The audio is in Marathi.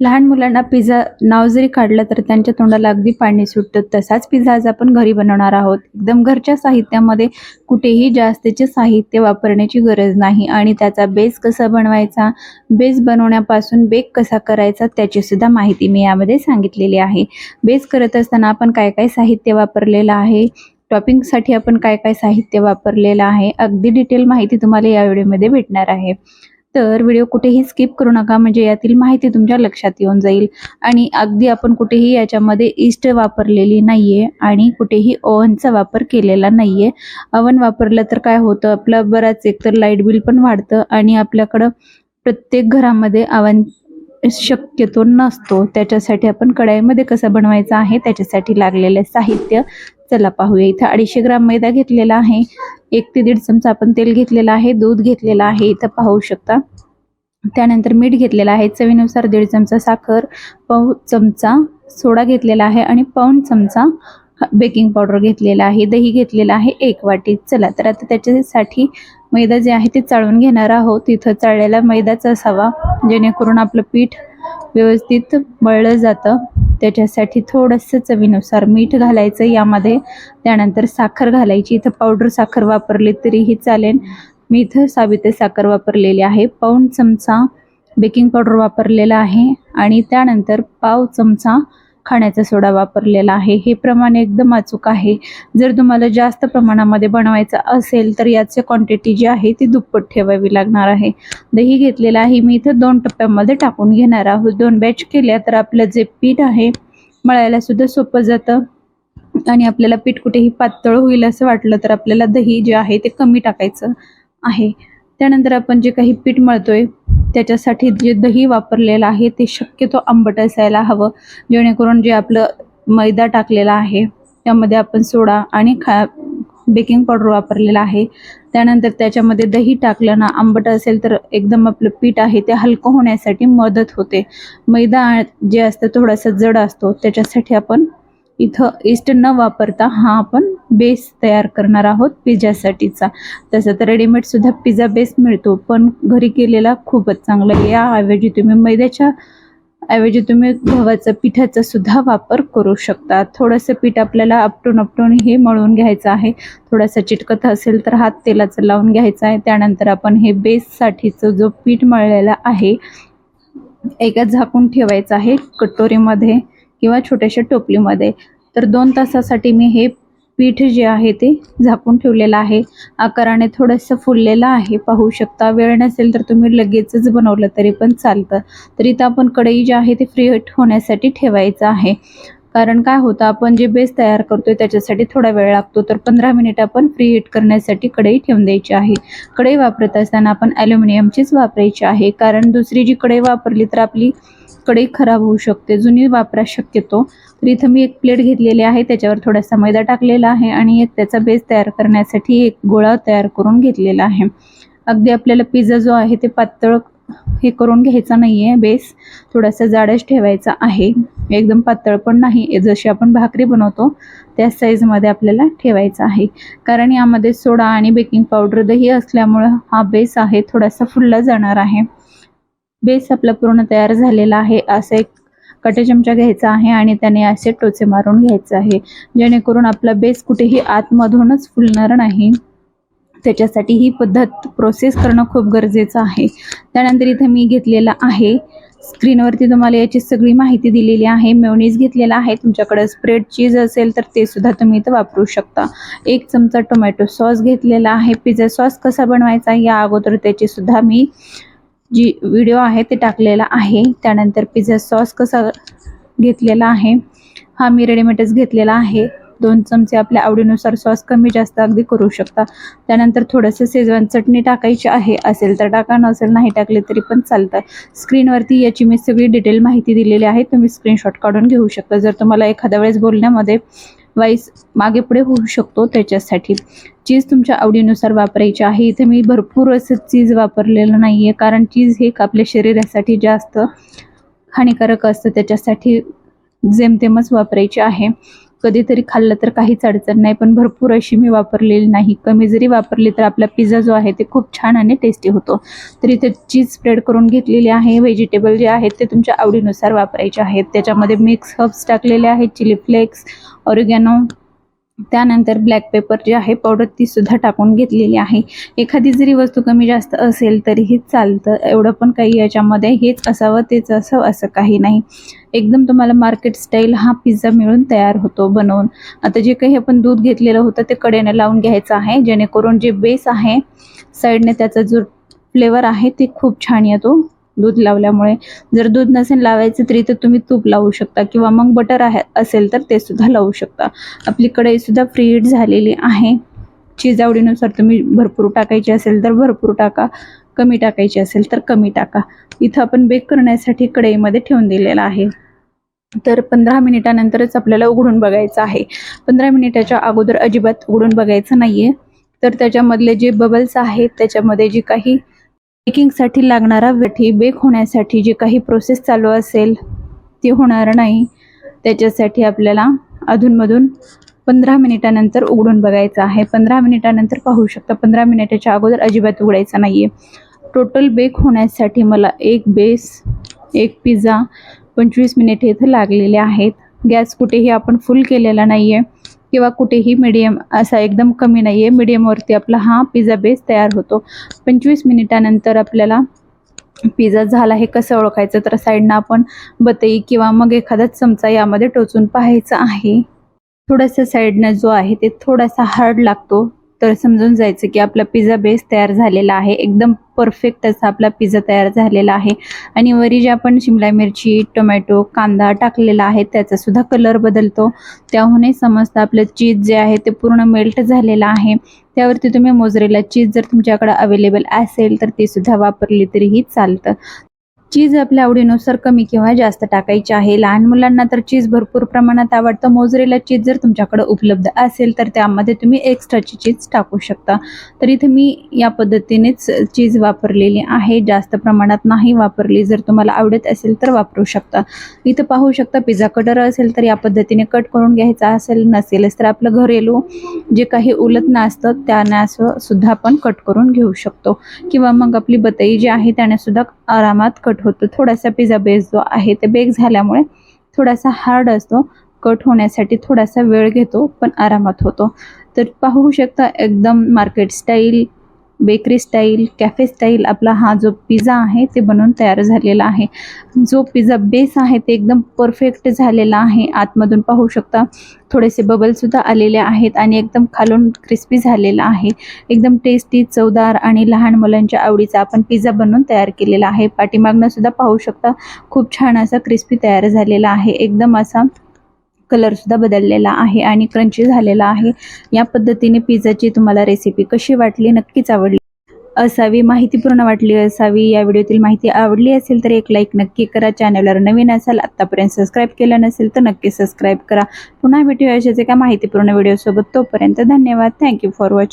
लहान मुलांना पिझ्झा नाव जरी काढलं तर त्यांच्या तोंडाला अगदी पाणी सुटतं. तसाच पिझ्झा आज आपण घरी बनवणार आहोत. एकदम घरच्या साहित्यामध्ये कुठेही जास्तीचे साहित्य वापरण्याची गरज नाही. आणि त्याचा बेस कसा बनवायचा? बेस बनवण्यापासून बेक कसा करायचा? त्याची सुद्धा माहिती मी यामध्ये सांगितलेली आहे. बेस करत असताना आपण काय काय साहित्य वापरलेलं आहे? टॉपिंगसाठी आपण काय काय साहित्य वापरलेलं आहे? अगदी डिटेल माहिती तुम्हाला या व्हिडिओमध्ये भेटणार आहे. तर व्हिडिओ कुठेही स्किप करू नका म्हणजे यातील माहिती तुमच्या लक्षात येऊन जाईल. आणि अगदी आपण कुठेही याच्यामध्ये इस्ट वापरलेली नाही आहे आणि कुठेही ओव्हनचा वापर केलेला नाही आहे अवन वापरलं तर काय होतं? आपलं बराच एकतर लाइट बिल पण वाढतं आणि आपल्याकडं प्रत्येक घरामध्ये अवन शक्यतो नसतो. त्याच्यासाठी आपण कढाईमध्ये कसं बनवायचं आहे त्याच्यासाठी लागलेलं साहित्य चला पाहूया. इथं अडीचशे ग्राम मैदा घेतलेला आहे. एक ते दीड चमचा आपण तेल घेतलेलं आहे दूध घेतलेलं आहे. इथं पाहू शकता. त्यानंतर मीठ घेतलेलं आहे चवीनुसार दीड चमचा साखर पाऊ चमचा सोडा घेतलेला आहे आणि पाऊण चमचा बेकिंग पावडर घेतलेला आहे. दही घेतलेलं आहे एक वाटी. चला तर आता त्याच्यासाठी मैदा जे आहे ते चाळून घेणार आहोत. तिथं चाळलेला मैदाच असावा जेणेकरून आपलं पीठ व्यवस्थित मळलं जातं. त्याच्यासाठी थोडंसं चवीनुसार मीठ घालायचं यामध्ये. त्यानंतर साखर घालायची. इथं पावडर साखर वापरली तरीही चालेल. मी इथं साबिते साखर वापरलेली आहे. पाऊण चमचा बेकिंग पावडर वापरलेला आहे. आणि त्यानंतर पाव चमचा खाण्याचा सोडा वापरलेला आहे. हे प्रमाण एकदम अचूक आहे. जर तुम्हाला जास्त प्रमाणामध्ये बनवायचं असेल तर याची क्वांटिटी जी आहे ती दुप्पट ठेवावी लागणार आहे. दही घेतलेलं आहे. मी इथं दोन टप्प्यामध्ये टाकून घेणार आहोत. दोन बॅच केल्या तर आपलं जे पीठ आहे मळायला सुद्धा सोपं जातं. आणि आपल्याला पीठ कुठेही पातळ होईल असं वाटलं तर आपल्याला दही जे आहे ते कमी टाकायचं आहे. त्यानंतर आपण जे काही पीठ मळतोय त्याच्यासाठी जे दही वापरलेलं आहे ते शक्यतो आंबट असायला हवं. जेणेकरून जे आपलं मैदा टाकलेला आहे त्यामध्ये आपण सोडा आणि खा बेकिंग पावडर वापरलेला आहे. त्यानंतर त्याच्यामध्ये दही टाकलं ना आंबट असेल तर एकदम आपलं पीठ आहे ते हलकं होण्यासाठी मदत होते. मैदा जे असतं थोडासा जड असतो त्याच्यासाठी आपण इथं इस्ट न वापरता हा आपण बेस तयार करणार आहोत पिझ्झासाठीचा. तसं तर रेडीमेडसुद्धा पिझ्झा बेस मिळतो पण घरी केलेला खूपच चांगला आहे. याऐवजी तुम्ही मैद्याच्या ऐवजी तुम्ही गव्हाचं पिठाचा सुद्धा वापर करू शकता. थोडंसं पीठ आपल्याला आपटून आपटून हे मळून घ्यायचं आहे. थोडासा चिटकत असेल तर हात तेलाचं लावून घ्यायचा आहे. त्यानंतर आपण हे बेससाठीचं जो पीठ मळलेला आहे एका झाकून ठेवायचं आहे कटोरीमध्ये. किंवा छोट्याशा टोपलीमध्ये. तर दोन तासासाठी मी हे पीठ जे आहे ते झाकून ठेवलेलं आहे. आकाराने थोडंसं फुललेलं आहे पाहू शकता. वेळ नसेल तर तुम्ही लगेचच बनवलं तरी पण चालतं. तर इथं आपण कढई जी आहे ते फ्री होण्यासाठी ठेवायचं आहे. कारण काय होतं आपण जे बेस तयार करतोय त्याच्यासाठी थोडा वेळ लागतो. तर पंधरा मिनिट आपण फ्री हीट करण्यासाठी कढई ठेवून द्यायची आहे. कढई वापरत असताना आपण ॲल्युमिनियमचीच वापरायची आहे. कारण दुसरी जी कढई वापरली तर आपली कढई खराब होऊ शकते जुनी वापरा शक्यतो. तर इथं मी एक प्लेट घेतलेली आहे त्याच्यावर थोडासा मैदा टाकलेला आहे आणि एक त्याचा बेस तयार करण्यासाठी एक गोळा तयार करून घेतलेला आहे. अगदी आपल्याला पिझ्झा जो आहे ते पातळ हे करून घ्यायचा नाही आहे बेस थोडासा जाडच ठेवायचा आहे. एकदम पातळ पण नाही जशी आपण भाकरी बनवतो त्या साईजमध्ये आपल्याला ठेवायचा आहे. कारण यामध्ये सोडा आणि बेकिंग पावडर दही असल्यामुळं हा बेस आहे थोडासा फुलला जाणार आहे. बेस आपला पूर्ण तयार झालेला आहे. असं एक कटे चमचा घ्यायचा आहे आणि त्याने असे टोचे मारून घ्यायचं आहे. जेणेकरून आपला बेस कुठेही आतमधूनच फुलणार नाही. त्याच्यासाठी ही पद्धत प्रोसेस करणं खूप गरजेचं आहे. त्यानंतर इथं मी घेतलेला आहे. स्क्रीनवरती तुम्हाला याची सगळी माहिती दिलेली आहे. मेवणीज घेतलेला आहे. तुमच्याकडे स्प्रेड चीज असेल तर ते सुद्धा तुम्ही इथं वापरू शकता. एक चमचा टोमॅटो सॉस घेतलेला आहे. पिझ्झा सॉस कसा बनवायचा या अगोदर त्याची सुद्धा मी जी व्हिडिओ आहे ते टाकलेला आहे. त्यानंतर पिझ्झा सॉस कसा घेतलेला आहे हा मी रेडीमेडच घेतलेला आहे. दोन चमचे आपल्या आवडीनुसार सॉस कमी जास्त अगदी करू शकता. त्यानंतर थोडंसं शेजवान चटणी टाकायची आहे. असेल तर टाका नसेल नाही टाकले तरी पण चालतं. स्क्रीनवरती याची मी सगळी डिटेल माहिती दिलेली आहे. तुम्ही स्क्रीनशॉट काढून घेऊ शकता. जर तुम्हाला एखाद्या वेळेस बोलण्यामध्ये वाईस मागे पुढे होऊ शकतो त्याच्यासाठी. चीज तुमच्या आवडीनुसार वापरायची आहे. इथे मी भरपूर असं चीज वापरलेलं नाही आहे कारण चीज हे आपल्या शरीरासाठी जास्त हानिकारक असतं. त्याच्यासाठी जेमतेमच वापरायचे आहे. कधीतरी खाल्लं तर काहीच अडचण नाही पण भरपूर अशी मी वापरलेली नाही. कमी जरी वापरली तर आपला पिझ्झा जो आहे ते खूप छान आणि टेस्टी होतो. तर इथे चीज स्प्रेड करून घेतलेली आहे व्हेजिटेबल जे आहेत ते तुमच्या आवडीनुसार वापरायचे आहेत. त्याच्यामध्ये मिक्स हर्ब्स टाकलेले आहेत चिली फ्लेक्स ऑरिगॅनो त्यानंतर ब्लॅक पेपर जे आहे पावडर ती सुद्धा टाकून घेतलेली आहे. एखादी जरी वस्तू कमी जास्त असेल तरीही चालतं. एवढं पण काही याच्यामध्ये हेच असावं तेच असावं असं काही नाही. एकदम तुम्हाला मार्केट स्टाईल हा पिझ्झा मिळून तयार होतो बनवून. आता जे काही आपण दूध घेतलेलं होतं ते कडेने लावून घ्यायचं आहे. जेणेकरून जे बेस आहे साईडने त्याचा जो फ्लेवर आहे ते खूप छान येतो. दूध लावल्यामुळे. जर दूध नसेल लावायचं तरी तर तुम्ही तूप लावू शकता किंवा मग बटर आहे असेल तर ते सुद्धा लावू शकता. आपली कढईसुद्धा फ्री हीट झालेली आहे. चीज आवडीनुसार तुम्ही भरपूर टाकायची असेल तर भरपूर टाका. कमी टाकायची असेल तर कमी टाका. इथं आपण बेक करण्यासाठी कढईमध्ये ठेवून दिलेलं आहे. तर पंधरा मिनिटानंतरच आपल्याला उघडून बघायचं आहे. पंधरा मिनिटाच्या अगोदर अजिबात उघडून बघायचं नाही आहे तर त्याच्यामधले जे बबल्स आहेत त्याच्यामध्ये जे काही बेकिंगसाठी लागणारा वेठी बेक होण्यासाठी जे काही प्रोसेस चालू असेल ती होणार नाही. त्याच्यासाठी आपल्याला अधूनमधून पंधरा मिनिटानंतर उघडून बघायचं आहे. पंधरा मिनिटानंतर पाहू शकता पंधरा मिनिटाच्या अगोदर अजिबात उघडायचं नाही आहे टोटल बेक होण्यासाठी मला एक बेस एक पिझ्झा पंचवीस मिनिटे इथं लागलेले आहेत. गॅस कुठेही आपण फुल केलेला नाही आहे किंवा कुठेही मीडियम असा एकदम कमी नाही आहे मीडियमवरती आपला हा पिझ्झा बेस तयार होतो. पंचवीस मिनिटानंतर आपल्याला पिझ्झा झाला हे कसं ओळखायचं? तर साईडनं आपण बतई किंवा मग एखादा चमचा यामध्ये टोचून पाहायचा आहे. थोडासा साईडनं जो आहे ते थोडासा हार्ड लागतो. तर समजून जायचं की आपला पिझ्झा बेस तयार झालेला आहे. एकदम परफेक्ट असा आपला पिझ्झा तयार झालेला आहे. आणि वरी जे आपण शिमला मिरची टोमॅटो कांदा टाकलेला आहे त्याचा सुद्धा कलर बदलतो. त्याहूनही समजतं आपलं चीज जे आहे ते पूर्ण मेल्ट झालेलं आहे. त्यावरती तुम्ही मोजरेला चीज जर तुमच्याकडे अवेलेबल असेल तर ती सुद्धा वापरली तरीही चालतं. चीज आपल्या आवडीनुसार कमी किंवा जास्त टाकायची आहे. लहान मुलांना तर चीज भरपूर प्रमाणात आवडतं. मोजरेला चीज जर तुमच्याकडे उपलब्ध असेल तर त्यामध्ये तुम्ही एक्स्ट्राची चीज टाकू शकता. तर इथे मी या पद्धतीनेच चीज वापरलेली आहे. जास्त प्रमाणात नाही वापरली. जर तुम्हाला आवडत असेल तर वापरू शकता. इथं पाहू शकता पिझ्झा कटर असेल तर या पद्धतीने कट करून घ्यायचा असेल नसेलच तर आपलं घरेलू जे काही उलत नाचतं त्याने सुद्धा आपण कट करून घेऊ शकतो. किंवा मग आपली बतई जी आहे त्याने सुद्धा आरामात कट होतो. थोडासा पिझ्झा बेस जो आहे ते बेक झाल्यामुळे थोडासा हार्ड असतो. कट होण्यासाठी थोडासा वेळ घेतो पण आरामात होतो. तर पाहू शकता एकदम market style bakery style cafe style आपला हा जो पिझ्झा आहे ते बनवून तयार झालेला आहे. जो पिझ्झा बेस आहे ते एकदम परफेक्ट झालेला आहे. आतमधून पाहू शकता थोडेसे बबलसुद्धा आलेले आहेत आणि एकदम खालून क्रिस्पी झालेला आहे. एकदम टेस्टी चवदार आणि लहान मुलांच्या आवडीचा आपण पिझ्झा बनवून तयार केलेला आहे. पाठीमागनं सुद्धा पाहू शकता खूप छान असा क्रिस्पी तयार झालेला आहे. एकदम असा कलरसुद्धा बदललेला आहे आणि क्रंची झालेला आहे. या पद्धतीने पिझ्झाची तुम्हाला रेसिपी कशी वाटली नक्कीच आवडली. असावी माहितीपूर्ण वाटली असावी या व्हिडिओतील माहिती आवडली असेल तर एक लाईक नक्की करा. चॅनलवर नवीन असाल आत्तापर्यंत सबस्क्राईब केलं नसेल तर नक्की सबस्क्राईब करा. पुन्हा भेटूया अशाच एका माहितीपूर्ण व्हिडिओसोबत तोपर्यंत धन्यवाद. Thank you for watching